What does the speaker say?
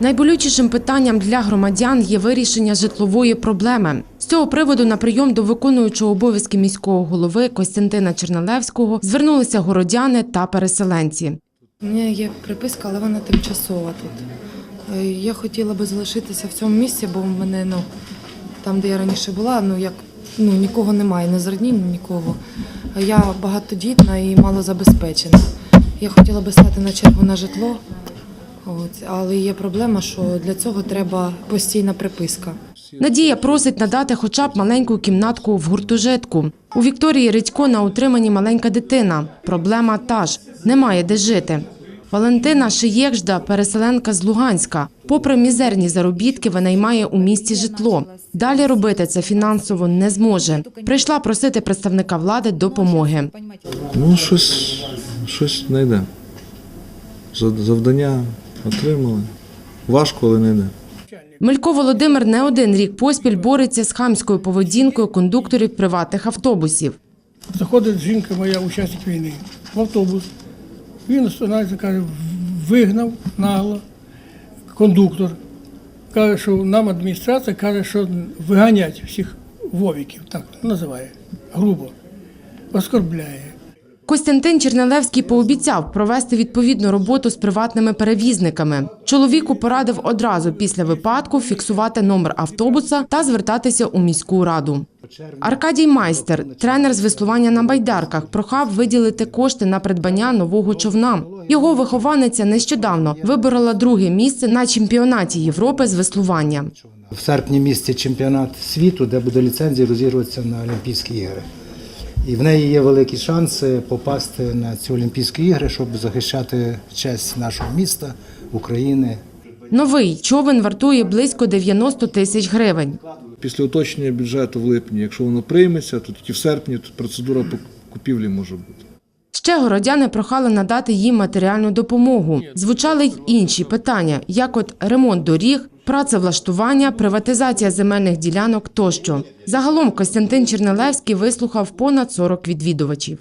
Найболючішим питанням для громадян є вирішення житлової проблеми. З цього приводу на прийом до виконуючого обов'язки міського голови Костянтина Черналевського звернулися городяни та переселенці. У мене є приписка, але вона тимчасова тут. Е, Я хотіла би залишитися в цьому місці, бо в мене ну, там, де я раніше була, ну як ну, нікого немає, не з родні, нікого. Я багатодітна і малозабезпечена. Я хотіла би стати на чергу на житло, от, але є проблема, що для цього треба постійна приписка. Надія просить надати хоча б маленьку кімнатку в гуртожитку. У Вікторії Редько на утриманні маленька дитина. Проблема та ж – немає де жити. Валентина Шиєкжда – переселенка з Луганська. Попри мізерні заробітки, винаймає у місті житло. Далі робити це фінансово не зможе. Прийшла просити представника влади допомоги. Ну, щось, щось знайде. Завдання отримали. Важко, але знайде. Мелько Володимир не один рік поспіль бореться з хамською поведінкою кондукторів приватних автобусів. Заходить жінка моя, учасник війни, в автобус. Він остановиться, каже, вигнав нагло кондуктор. Каже, що нам адміністрація каже, що виганять всіх вовіків, так називає, грубо, оскорбляє. Костянтин Чернелевський пообіцяв провести відповідну роботу з приватними перевізниками. Чоловіку порадив одразу після випадку фіксувати номер автобуса та звертатися у міську раду. Аркадій Майстер, тренер з веслування на байдарках, прохав виділити кошти на придбання нового човна. Його вихованиця нещодавно виборола друге місце на чемпіонаті Європи з веслування. В серпні місці чемпіонат світу, де буде ліцензія розігруватися на Олімпійські ігри. І в неї є великі шанси попасти на ці Олімпійські ігри, щоб захищати честь нашого міста, України. Новий човен вартує близько 90 тисяч гривень. Після уточнення бюджету в липні, якщо воно прийметься, то тільки в серпні тут процедура купівлі може бути. Ще городяни прохали надати їм матеріальну допомогу. Звучали й інші питання, як от ремонт доріг, працевлаштування, приватизація земельних ділянок тощо. Загалом Костянтин Чернелевський вислухав понад 40 відвідувачів.